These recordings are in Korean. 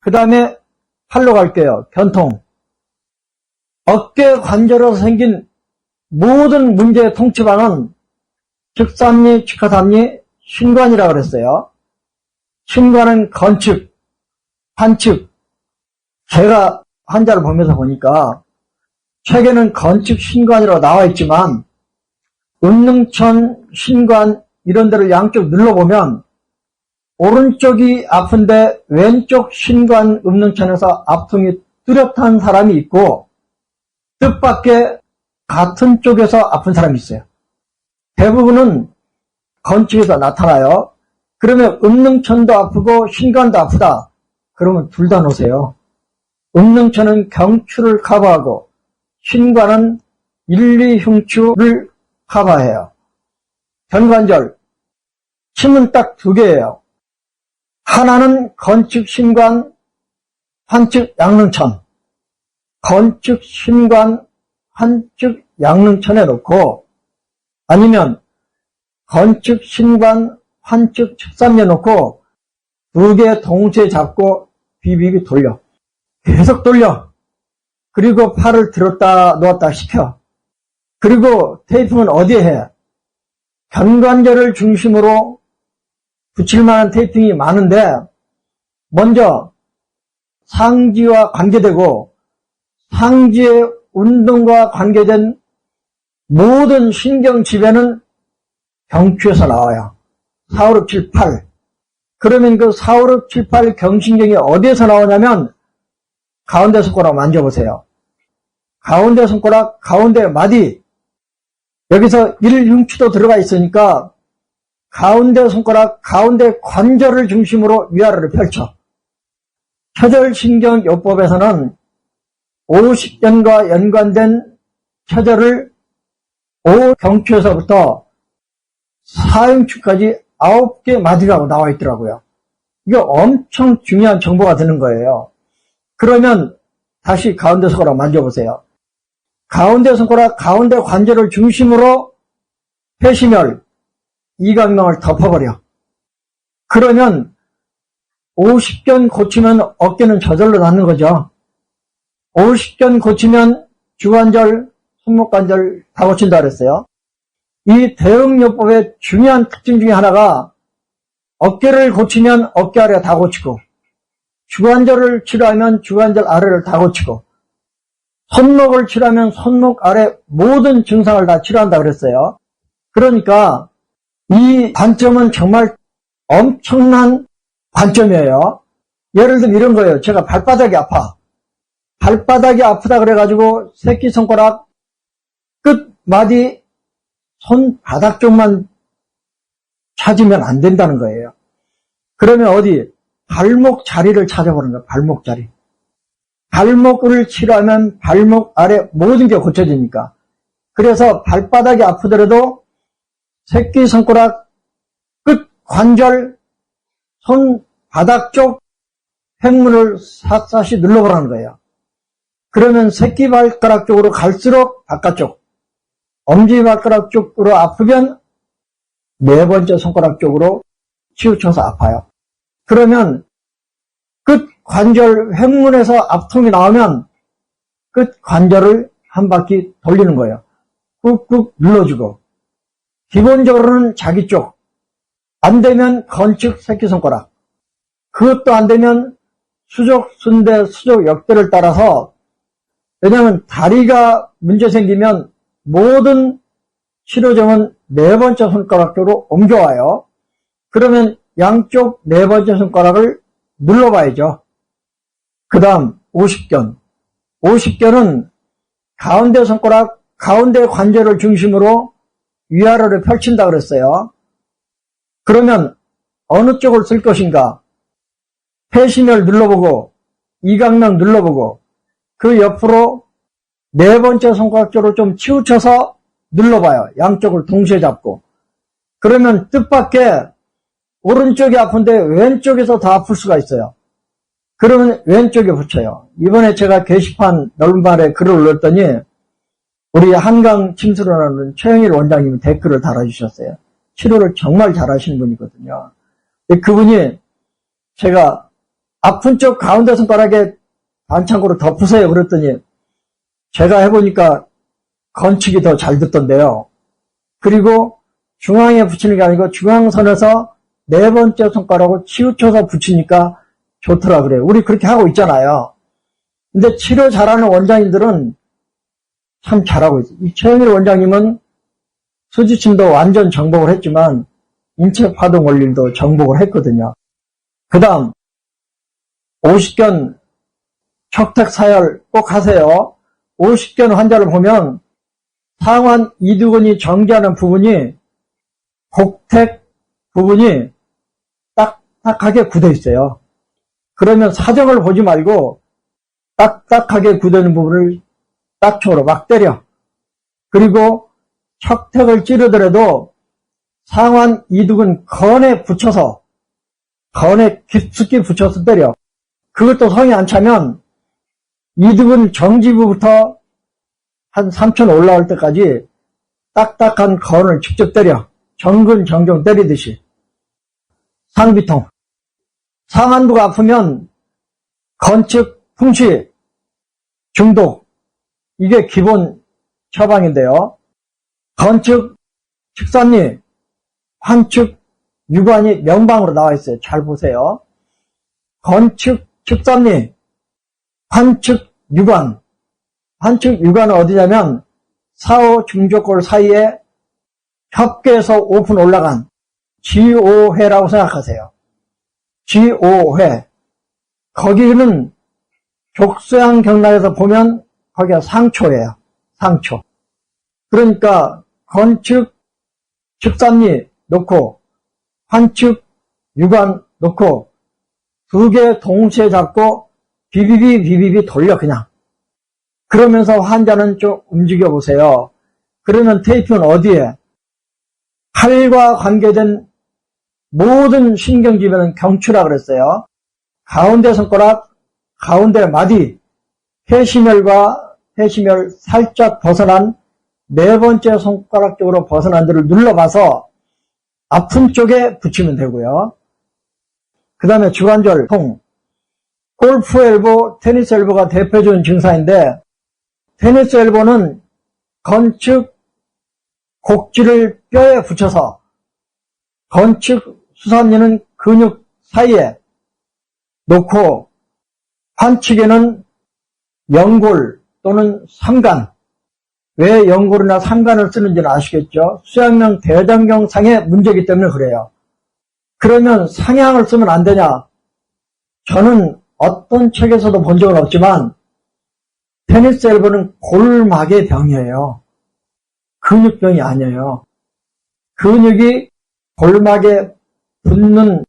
그 다음에 팔로 갈게요. 견통. 어깨 관절에서 생긴 모든 문제의 통치방은 즉삼리, 직하삼리, 신관이라고 그랬어요. 신관은 건축, 환축. 제가 환자를 보면서 보니까 책에는 건축 신관이라고 나와 있지만 운능천, 신관 이런 데를 양쪽 눌러보면 오른쪽이 아픈데 왼쪽 신관 음능천에서 아픔이 뚜렷한 사람이 있고 뜻밖의 같은 쪽에서 아픈 사람이 있어요. 대부분은 건축에서 나타나요. 그러면 음능천도 아프고 신관도 아프다. 그러면 둘 다 놓으세요. 음능천은 경추를 커버하고 신관은 일리 흉추를 커버해요. 견관절 힘은 딱 두 개예요. 하나는 건축 신관, 환축 양릉천. 건축 신관, 환축 양릉천에 놓고 아니면 건축 신관, 환축 측삼에 놓고 두 개 동시에 잡고 비비비 돌려. 계속 돌려. 그리고 팔을 들었다 놓았다 시켜. 그리고 테이핑은 어디에 해? 견관절을 중심으로 붙일 만한 테이핑이 많은데 먼저 상지와 관계되고 상지의 운동과 관계된 모든 신경 지배는 경추에서 나와요. 4, 5, 6, 7, 8. 그러면 그 4, 5, 6, 7, 8 경신경이 어디에서 나오냐면 가운데 손가락 만져보세요. 가운데 손가락, 가운데 마디. 여기서 일흉추도 들어가 있으니까 가운데 손가락, 가운데 관절을 중심으로 위아래를 펼쳐. 혀절신경요법에서는 50견과 연관된 혀절을 5경추에서부터 4흉추까지 9개 마디라고 나와 있더라고요. 이게 엄청 중요한 정보가 되는 거예요. 그러면 다시 가운데 손가락 만져보세요. 가운데 손가락, 가운데 관절을 중심으로 폐심혈, 이 강명을 덮어버려. 그러면 50견 고치면 어깨는 저절로 낫는 거죠. 50견 고치면 주관절, 손목관절 다 고친다 그랬어요. 이 대응요법의 중요한 특징 중에 하나가 어깨를 고치면 어깨 아래 다 고치고 주관절을 치료하면 주관절 아래를 다 고치고 손목을 치료하면 손목 아래 모든 증상을 다 치료한다 그랬어요. 그러니까 이 관점은 정말 엄청난 관점이에요. 예를 들면 이런 거예요. 제가 발바닥이 아파. 발바닥이 아프다 그래가지고 새끼 손가락 끝마디 손바닥 쪽만 찾으면 안 된다는 거예요. 그러면 어디? 발목 자리를 찾아보는 거예요. 발목 자리. 발목을 치료하면 발목 아래 모든 게 고쳐지니까. 그래서 발바닥이 아프더라도 새끼 손가락 끝 관절 손 바닥 쪽 횡문을 샅샅이 눌러보라는 거예요. 그러면 새끼 발가락 쪽으로 갈수록 바깥쪽 엄지 발가락 쪽으로 아프면 네 번째 손가락 쪽으로 치우쳐서 아파요. 그러면 끝 관절 횡문에서 압통이 나오면 끝 관절을 한 바퀴 돌리는 거예요. 꾹꾹 눌러주고 기본적으로는 자기 쪽, 안 되면 건축 새끼손가락, 그것도 안 되면 수족 순대, 수족 역대를 따라서 왜냐하면 다리가 문제 생기면 모든 치료점은 네 번째 손가락 쪽으로 옮겨와요. 그러면 양쪽 네 번째 손가락을 눌러봐야죠. 그 다음 50견. 50견은 가운데 손가락, 가운데 관절을 중심으로 위아래를 펼친다 그랬어요. 그러면 어느 쪽을 쓸 것인가? 폐심을 눌러보고 이강명 눌러보고 그 옆으로 네 번째 손가락 쪽으로 좀 치우쳐서 눌러봐요. 양쪽을 동시에 잡고. 그러면 뜻밖의 오른쪽이 아픈데 왼쪽에서 더 아플 수가 있어요. 그러면 왼쪽에 붙여요. 이번에 제가 게시판 넓은 말에 글을 올렸더니 우리 한강 침수로하는 최영일 원장님이 댓글을 달아주셨어요. 치료를 정말 잘하시는 분이거든요. 그분이 제가 아픈 쪽 가운데 손가락에 반창고로 덮으세요. 그랬더니 제가 해보니까 건축이 더 잘 듣던데요. 그리고 중앙에 붙이는 게 아니고 중앙선에서 네 번째 손가락을 치우쳐서 붙이니까 좋더라 그래요. 우리 그렇게 하고 있잖아요. 근데 치료 잘하는 원장님들은 참 잘하고 있어요. 이 최영일 원장님은 수지침도 완전 정복을 했지만 인체 파동 원리도 정복을 했거든요. 그 다음 50견 척택 사열 꼭 하세요. 50견 환자를 보면 상완 이두근이 정지하는 부분이 곡택 부분이 딱딱하게 굳어 있어요. 그러면 사정을 보지 말고 딱딱하게 굳어 있는 부분을 딱초로 막 때려. 그리고 척택을 찌르더라도 상완 이두근 건에 붙여서 건에 깊숙이 붙여서 때려. 그것도 성이 안 차면 이두근 정지부부터 한 3천 올라올 때까지 딱딱한 건을 직접 때려. 정근 정정 때리듯이. 상비통. 상안부가 아프면 건축, 풍시, 중독. 이게 기본 처방인데요. 건축, 축산리, 환축, 유관이 명방으로 나와 있어요. 잘 보세요. 건축, 축산리, 환축, 유관. 환축, 유관은 어디냐면 사호 중족골 사이에 협계에서 오픈 올라간 G5회라고 생각하세요. G5회. 거기는 족소양 경락에서 보면 거기가 상초예요. 상초. 그러니까 건축, 축산리 놓고 환축, 유관 놓고 두 개 동시에 잡고 비비비 비비비 돌려 그냥. 그러면서 환자는 좀 움직여 보세요. 그러면 테이프는 어디에? 팔과 관계된 모든 신경지배는 경추라 그랬어요. 가운데 손가락, 가운데 마디, 해심혈과 해심혈 살짝 벗어난 네 번째 손가락 쪽으로 벗어난 데를 눌러봐서 아픈 쪽에 붙이면 되고요. 그 다음에 주관절 통, 골프 엘보, 테니스 엘보가 대표적인 증상인데 테니스 엘보는 건축 곡지를 뼈에 붙여서 건축 수산리는 근육 사이에 놓고 환측에는 연골 또는 삼간 왜 연골이나 삼간을 쓰는지는 아시겠죠? 수양명 대장경 상의 문제이기 때문에 그래요. 그러면 상향을 쓰면 안 되냐? 저는 어떤 책에서도 본 적은 없지만 테니스 엘보는 골막의 병이에요. 근육병이 아니에요. 근육이 골막에 붙는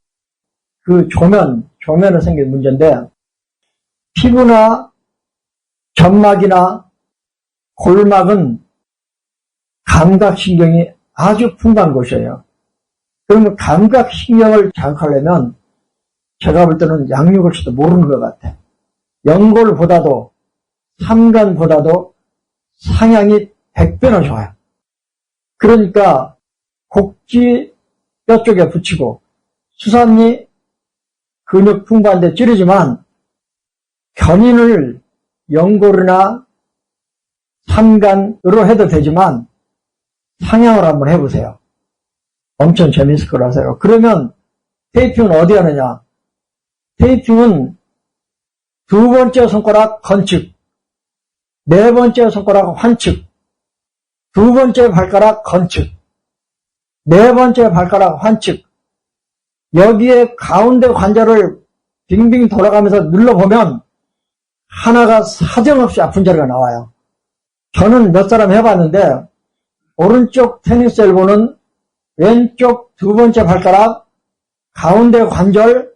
그 조면, 조면에 생긴 문제인데, 피부나 점막이나 골막은 감각신경이 아주 풍부한 곳이에요. 그러면 감각신경을 자극하려면 제가 볼 때는 양육을지도 모르는 것 같아. 연골보다도 삼간보다도 상향이 100배나 좋아요. 그러니까 곡지 뼈 쪽에 붙이고 수산리 근육 풍부한데 찌르지만 견인을 연골이나 삼간으로 해도 되지만 상향을 한번 해보세요. 엄청 재밌을 거라서요. 그러면 테이핑은 어디 하느냐? 테이핑은 두 번째 손가락 건축, 네 번째 손가락 환축, 두 번째 발가락 건축, 네 번째 발가락 환축, 여기에 가운데 관절을 빙빙 돌아가면서 눌러보면 하나가 사정없이 아픈 자리가 나와요. 저는 몇 사람 해봤는데 오른쪽 테니스 엘보는 왼쪽 두 번째 발가락, 가운데 관절,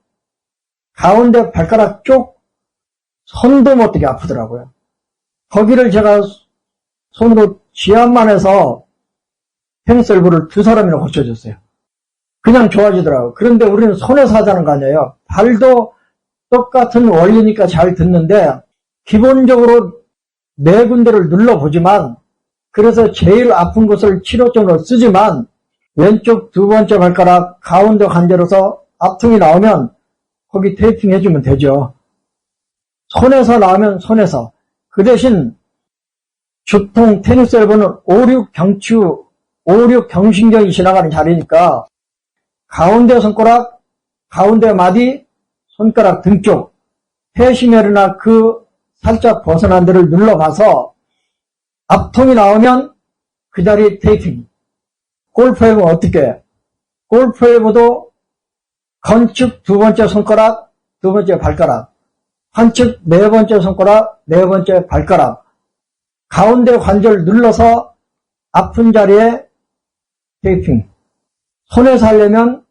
가운데 발가락 쪽 손도 못 되게 아프더라고요. 거기를 제가 손으로 지압만 해서 테니스 엘보를 두 사람이나 고쳐줬어요. 그냥 좋아지더라고요. 그런데 우리는 손에서 하자는 거 아니에요. 발도 똑같은 원리니까 잘 듣는데 기본적으로 네 군데를 눌러보지만 그래서 제일 아픈 곳을 치료점으로 쓰지만 왼쪽 두 번째 발가락 가운데 관절에서 아픔이 나오면 거기 테이핑 해주면 되죠. 손에서 나오면 손에서. 그 대신 주통 테니스 엘보는 5, 6 경추, 5, 6 경신경이 지나가는 자리니까 가운데 손가락, 가운데 마디, 손가락 등 쪽, 패시메르나 그 살짝 벗어난 데를 눌러가서 앞통이 나오면 그 자리 테이핑. 골프 앱은 어떻게 해? 골프 앱도 건축 두 번째 손가락, 두 번째 발가락, 한측 네 번째 손가락, 네 번째 발가락, 가운데 관절 눌러서 아픈 자리에 테이핑. 손에서 하려면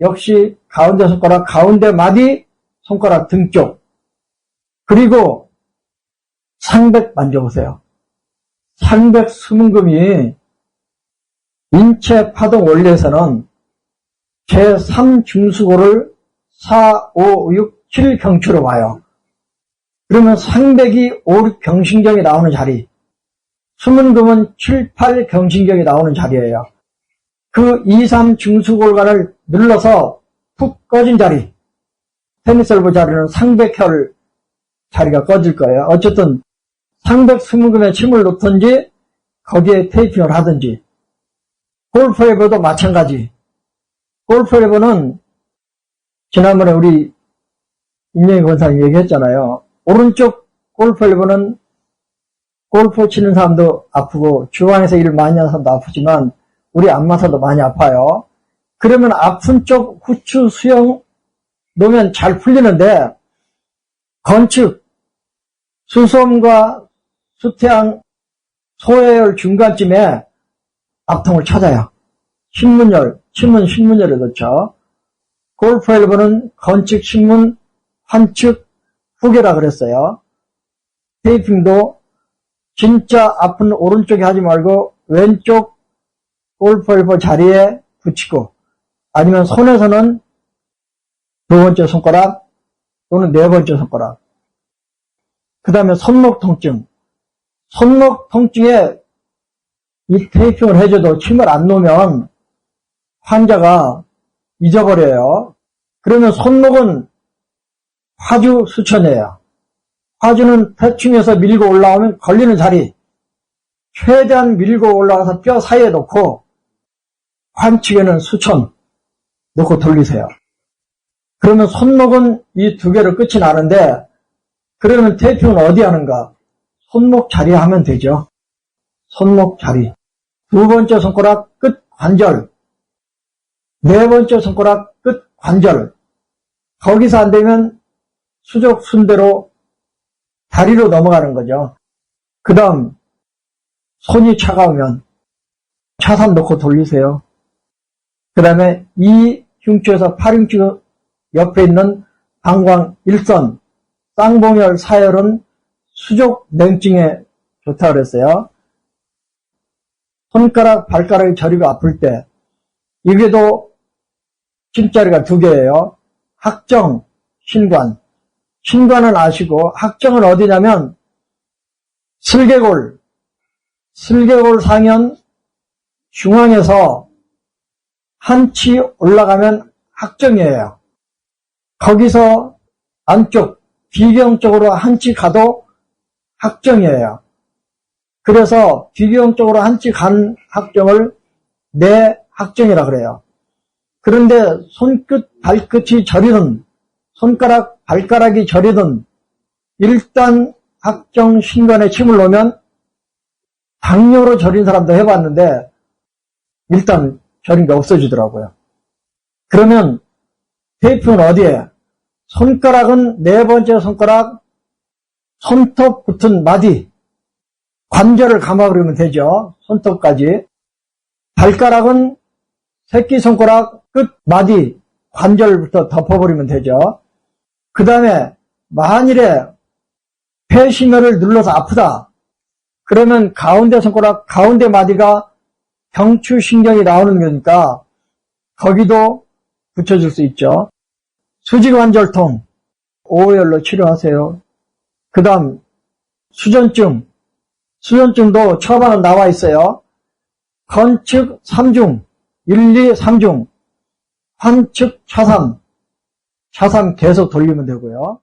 역시 가운데 손가락, 가운데 마디, 손가락 등 쪽. 그리고 상백 만져보세요. 상백 수문금이 인체 파동 원리에서는 제3중수고를 4, 5, 6, 7 경추로 봐요. 그러면 상백이 5, 6 경신경이 나오는 자리, 수문금은 7, 8 경신경이 나오는 자리예요. 그 2, 3 중수골관을 눌러서 푹 꺼진 자리, 엘보 자리는 상백혈 자리가 꺼질 거예요. 어쨌든 상백 수문금에 침을 놓든지 거기에 테이핑을 하든지 골프 레버도 마찬가지. 골프 레버는 지난번에 우리 임명희 권사님 얘기했잖아요. 오른쪽 골프 레버는 골프 치는 사람도 아프고 주방에서 일을 많이 하는 사람도 아프지만 우리 안마사도 많이 아파요. 그러면 아픈 쪽 후추 수영 놓으면 잘 풀리는데 건축 수솜과 수태양 소해열 중간쯤에 앞통을 찾아요. 신문열, 신문, 신문열에 넣죠. 골프 엘보는 건축, 신문, 한측, 후계라 그랬어요. 테이핑도 진짜 아픈 오른쪽에 하지 말고 왼쪽 골프 엘보 자리에 붙이고 아니면 손에서는 두 번째 손가락 또는 네 번째 손가락 그 다음에 손목 통증 손목 통증에 이 테이핑을 해줘도 침을 안 놓으면 환자가 잊어버려요. 그러면 손목은 화주 수천이에요. 화주는 대충해서 밀고 올라오면 걸리는 자리 최대한 밀고 올라가서 뼈 사이에 놓고 환측에는 수천 놓고 돌리세요. 그러면 손목은 이 두 개로 끝이 나는데 그러면 테이핑은 어디 하는가? 손목 자리에 하면 되죠. 손목 자리. 두 번째 손가락 끝 관절. 네 번째 손가락 끝 관절. 거기서 안 되면 수족 순대로 다리로 넘어가는 거죠. 그 다음, 손이 차가우면 차산 넣고 돌리세요. 그 다음에 이 흉추에서 8흉추 옆에 있는 방광 1선, 쌍봉혈 사혈은 수족 냉증에 좋다 그랬어요. 손가락, 발가락이 저리가 아플 때, 이게도 침자리가 두 개예요. 학정, 신관. 신관은 아시고, 학정은 어디냐면, 슬개골, 슬개골 상현 중앙에서 한치 올라가면 학정이에요. 거기서 안쪽, 비경 쪽으로 한 치 가도 학정이에요. 그래서 비경 쪽으로 한 치 간 학정을 내 학정이라 그래요. 그런데 손끝, 발끝이 저리든 손가락, 발가락이 저리든 일단 학정 신관에 침을 놓으면 당뇨로 저린 사람도 해봤는데 일단 저린 게 없어지더라고요. 그러면 테이프는 어디에? 손가락은 네 번째 손가락, 손톱 붙은 마디, 관절을 감아버리면 되죠. 손톱까지. 발가락은 새끼손가락 끝 마디 관절부터 덮어버리면 되죠. 그 다음에 만일에 폐심혈을 눌러서 아프다. 그러면 가운데 손가락, 가운데 마디가 경추신경이 나오는 거니까 거기도 붙여줄 수 있죠. 수지관절통, 오열로 치료하세요. 그 다음 수전증, 수전증도 처방은 나와 있어요. 건축 3중, 1, 2, 3중, 환측 차삼, 차3 계속 돌리면 되고요.